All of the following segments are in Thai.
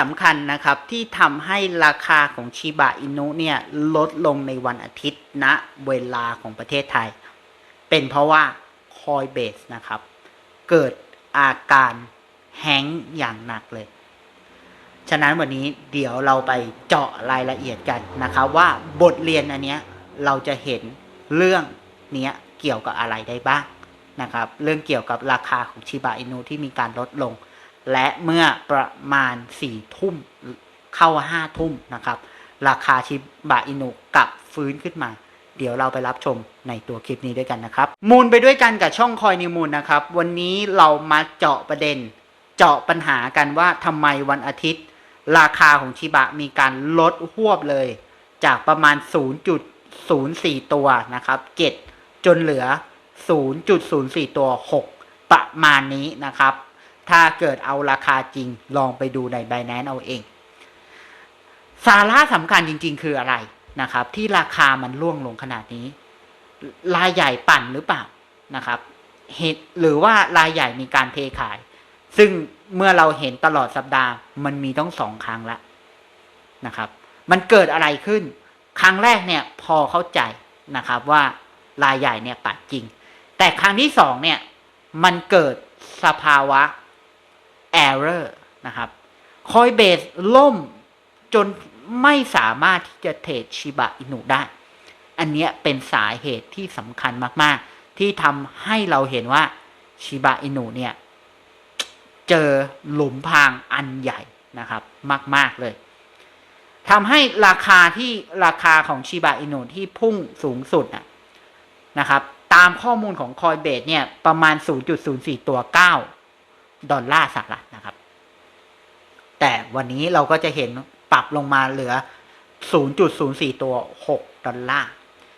สำคัญนะครับที่ทำให้ราคาของชิบะอินุเนี่ยลดลงในวันอาทิตย์ณเวลาของประเทศไทย เป็นเพราะว่า Coinbase นะครับ เกิดอาการแฮงก์อย่างหนักเลย ฉะนั้นวันนี้เดี๋ยวเราไปเจาะรายละเอียดกันนะครับว่าบทเรียนอันเนี้ยเราจะเห็นเรื่องเนี้ยเกี่ยวกับอะไรได้บ้างนะครับ เรื่องเกี่ยวกับราคาของชิบะอินุที่มีการลดลง และเมื่อประมาณสี่ทุ่มเข้าห้าทุ่มนะครับ ราคาชิบะอินุกลับฟื้นขึ้นมา เดี๋ยวเราไปรับชมในตัวคลิปนี้ด้วยกันนะครับ มูลไปด้วยกันกับช่องคอยนิวมูลนะครับ วันนี้เรามาเจาะประเด็น เจาะปัญหากันว่าทำไมวันอาทิตย์ ราคาของชิบะมีการลดหวบเลย จากประมาณ 0.04 ตัวนะครับ 7 จนเหลือ 0.04 ตัว 6 ประมาณนี้นะครับ ถ้าเกิดเอาราคาจริงลองไปดูใน b บ n a n c e เอาเอง สาระสำคัญจริง ๆ คืออะไรนะครับ ที่ราคามันร่วงลงขนาดนี้ รายใหญ่ปั่นหรือเปล่านะครับเหตุหรือว่ารายใหญ่มีการเทขาย ซึ่งเมื่อเราเห็นตลอดสัปดาห์ มันมีต้องสองครั้งล้วนะครับ มันเกิดอะไรขึ้น ครั้งแรกเนี่ยพอเข้าใจนะครับว่ารายใหญ่เนี่ยปัดจริง แต่ครั้งที่สองเนี่ย มันเกิดสภาวะ error นะครับ คอยเบสล่มจนไม่สามารถที่จะเทรดชิบะอินุได้ อันนี้เป็นสาเหตุที่สำคัญมากๆ ที่ทำให้เราเห็นว่าชิบะอินุเนี่ย เจอหลุมพรางอันใหญ่นะครับ มาก ๆ เลยทำให้ราคาที่ราคาของชิบะอินุที่พุ่งสูงสุดนะนะครับ ตามข้อมูลของคอยเบสเนี่ย ประมาณ 0.04 ตัว 9 ดอลลาร์สหรัฐนะครับ แต่วันนี้เราก็จะเห็นปรับลงมาเหลือ 0.04 ตัว 6 ดอลลาร์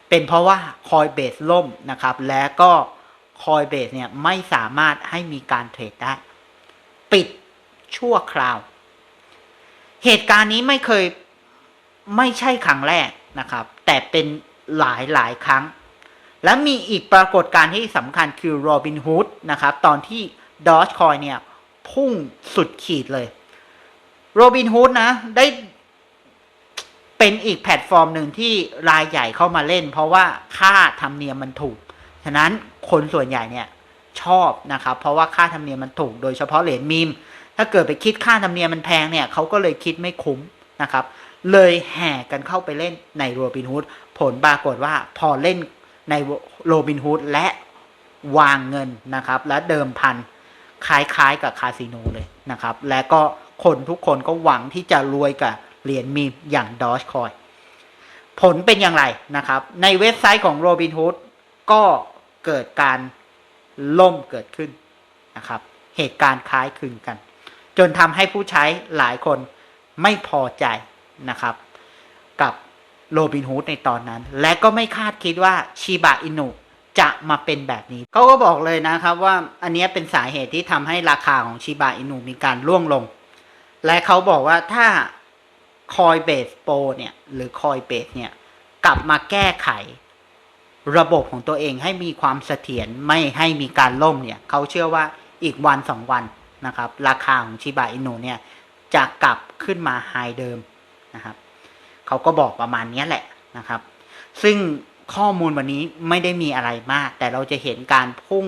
เป็นเพราะว่าคอยเบสล่มนะครับ และก็คอยเบสเนี่ยไม่สามารถให้มีการเทรดได้ ปิดชั่วคราว เหตุการณ์นี้ไม่เคยไม่ใช่ครั้งแรกนะครับ แต่เป็นหลายหลายครั้ง และมีอีกปรากฏการณ์ที่สำคัญคือโรบินฮูดนะครับ ตอนที่ ดอ g คอยเนี่ยพุ่งสุดขีดเลยโรบินฮูดนะได้เป็นอีกแพลตฟอร์มหนึ่งที่รายใหญ่เข้ามาเล่น เพราะว่าค่าธรรมเนียมมันถูก ฉะนั้นคนส่วนใหญ่เนี่ยชอบนะครับ เพราะว่าค่าธรรมเนียมมันถูก โดยเฉพาะเหรียญมีม ถ้าเกิดไปคิดค่าธรรมเนียมมันแพงเนี่ยเขาก็เลยคิดไม่คุ้มนะครับ เลยแห่กันเข้าไปเล่นในโรบินฮูดผลปรากฏว่าพอเล่นในโรบินฮูดและวางเงินนะครับ และเดิมพัน คล้ายๆกับคาสิโนเลยนะครับ และก็คนทุกคนก็หวังที่จะรวยกับเหรียญมีมอย่างดอ g คอยผลเป็นอย่างไรนะครับ ในเว็บไซต์ของ Robinhood ก็เกิดการล่มเกิดขึ้นนะครับ เหตุการณ์คล้ายคลึงกัน จนทำให้ผู้ใช้หลายคนไม่พอใจนะครับ กับโรบินฮูดในตอนนั้น และก็ไม่คาดคิดว่าชิบะอินุ จะมาเป็นแบบนี้เขาก็บอกเลยนะครับว่าอันนี้เป็นสาเหตุที่ทำให้ราคาของชิบะอินุมีการร่วงลง และเขาบอกว่าถ้า Coinbase Pro เนี่ย หรือ Coinbase เนี่ย กลับมาแก้ไข ระบบของตัวเองให้มีความเสถียรไม่ให้มีการล่มเนี่ยเขาเชื่อว่าอีกวันสองวันนะครับ ราคาของชิบะอินุเนี่ย จะกลับขึ้นมาไฮเดิมนะครับเขาก็บอกประมาณนี้แหละนะครับ ซึ่ง ข้อมูลวันนี้ไม่ได้มีอะไรมาก แต่เราจะเห็นการพุ่ง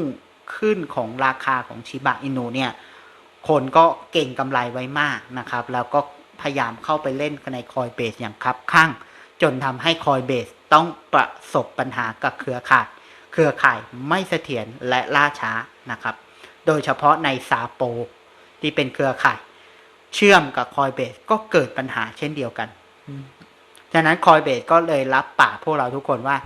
ขึ้นของราคาของชิบะอินุเนี่ยคนก็เก่งกำไรไว้มากนะครับ แล้วก็พยายามเข้าไปเล่นในคอยเบสอย่างคับข้างจนทำให้คอยเบสต้องประสบปัญหากับเครือข่าย เครือข่ายไม่เสถียรและล่าช้านะครับ โดยเฉพาะในซาโป ที่เป็นเครือข่าย เชื่อมกับคอยเบสก็เกิดปัญหาเช่นเดียวกัน ฉะนั้นคอยเบสก็เลยรับปากพวกเราทุกคนว่า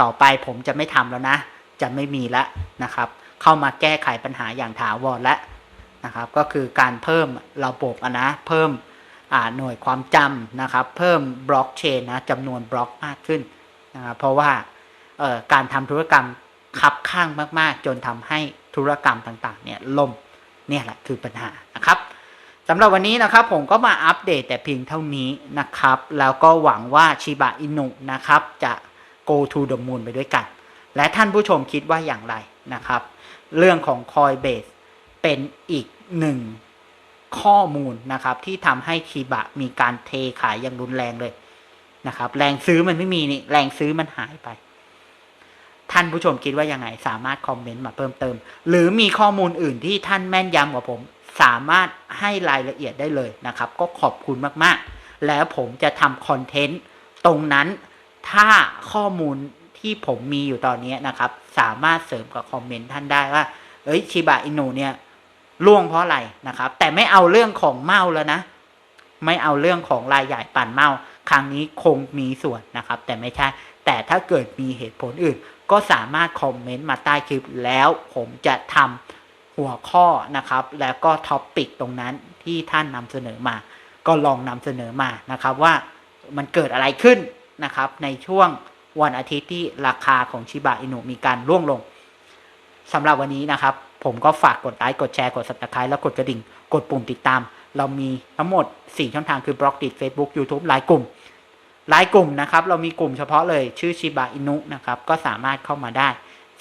ต่อไปผมจะไม่ทำแล้วนะ จะไม่มีแล้วนะครับ เข้ามาแก้ไขปัญหาอย่างถาวรและนะครับ ก็คือการเพิ่มระบบอะนะ เพิ่มหน่วยความจำนะครับ เพิ่มบล็อกเชนนะจำนวนบล็อกมากขึ้นนะครับเพราะว่าการทำธุรกรรมคับข้างมาก ๆ จนทำให้ธุรกรรมต่าง ๆ เนี่ยล่มเนี่ยแหละคือปัญหานะครับ สำหรับวันนี้นะครับผมก็มาอัปเดตแต่เพียงเท่านี้นะครับ แล้วก็หวังว่าชิบะอินุนะครับจะ go to the moon ไปด้วยกัน และท่านผู้ชมคิดว่าอย่างไรนะครับ เรื่องของ Coinbase เป็นอีกหนึ่งข้อมูลนะครับ ที่ทำให้ชีบะมีการเทขายอย่างรุนแรงเลยนะครับ แรงซื้อมันไม่มีนี่แรงซื้อมันหายไป ท่านผู้ชมคิดว่ายังไง สามารถคอมเมนต์มาเพิ่มเติม หรือมีข้อมูลอื่นที่ท่านแม่นยำกว่าผม สามารถให้รายละเอียดได้เลยนะครับ ก็ขอบคุณมากๆ แล้วผมจะทำคอนเทนต์ตรงนั้น ถ้าข้อมูลที่ผมมีอยู่ตอนนี้นะครับ สามารถเสริมกับคอมเมนต์ท่านได้ว่า เอ้ยชิบะอินุเนี่ยล่วงเพราะอะไรนะครับ แต่ไม่เอาเรื่องของเมาแล้วนะ ไม่เอาเรื่องของรายใหญ่ปั่นเมา ครั้งนี้คงมีส่วนนะครับ แต่ไม่ใช่ แต่ถ้าเกิดมีเหตุผลอื่น ก็สามารถคอมเมนต์มาใต้คลิปแล้วผมจะทำ หัวข้อนะครับ แล้วก็ท็อปปิกตรงนั้นที่ท่านนำเสนอมา ก็ลองนำเสนอมานะครับว่ามันเกิดอะไรขึ้นนะครับ ในช่วงวันอาทิตย์ที่ราคาของชิบะอินุมีการร่วงลงสำหรับวันนี้นะครับ ผมก็ฝากกดไลค์กดแชร์กด subscribe แล้วกดกระดิ่ง กดปุ่มติดตาม เรามีทั้งหมด 4 ช่องทางคือบล็อกดิ Facebook YouTube ไลน์กลุ่มไลน์กลุ่มนะครับ เรามีกลุ่มเฉพาะเลยชื่อชิบะอินุนะครับ ก็สามารถเข้ามาได้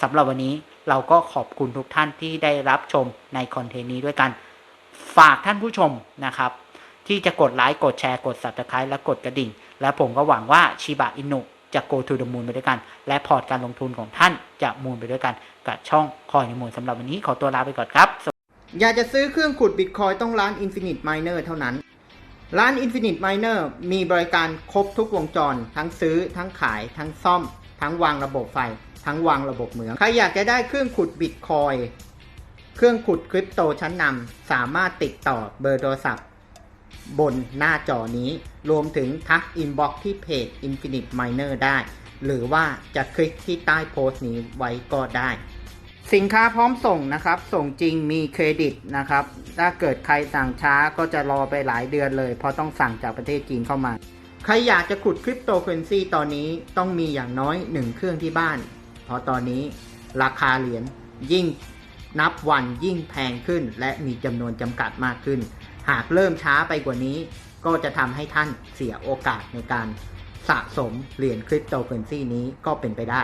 สำหรับวันนี้เราก็ขอบคุณทุกท่านที่ได้รับชมในคอนเทนต์นี้ด้วยกัน ฝากท่านผู้ชมนะครับ ที่จะกดไลค์กดแชร์กด subscribe และกดกระดิ่ง และผมก็หวังว่าชิบะอินุจะ go to the moon ไปด้วยกัน และพอร์ตการลงทุนของท่านจะมูลไปด้วยกัน กับช่องคอยในมูลสำหรับวันนี้ขอตัวลาไปก่อนครับ อยากจะซื้อเครื่องขุดบิตคอยต้องร้าน Infinite Miner เท่านั้น ร้าน Infinite Miner มีบริการครบทุกวงจร ทั้งซื้อ ทั้งขาย ทั้งซ่อม ทั้งวางระบบไฟ ทั้งวางระบบเหมือง ใครอยากจะได้เครื่องขุดบิตคอยเครื่องขุดคริปโตชั้นนำสามารถติดต่อเบอร์โทรศัพท์ บนหน้าจอนี้ รวมถึงทักอินบ็อกที่เพจ Infinite Miner ได้ หรือว่าจะคลิกที่ใต้โพสต์นี้ไว้ก็ได้ สินค้าพร้อมส่งนะครับ ส่งจริงมีเครดิตนะครับ ถ้าเกิดใครสั่งช้าก็จะรอไปหลายเดือนเลย เพราะต้องสั่งจากประเทศจีนเข้ามา ใครอยากจะขุดคริปโตเคอเรนซีตอนนี้ต้องมีอย่างน้อยหนึ่งเครื่องที่บ้าน เพราะตอนนี้ราคาเหรียญยิ่งนับวันยิ่งแพงขึ้น และมีจำนวนจำกัดมากขึ้น หากเริ่มช้าไปกว่านี้ ก็จะทำให้ท่านเสียโอกาสในการสะสมเหรียญคริปโตเคอเรนซีนี้ก็เป็นไปได้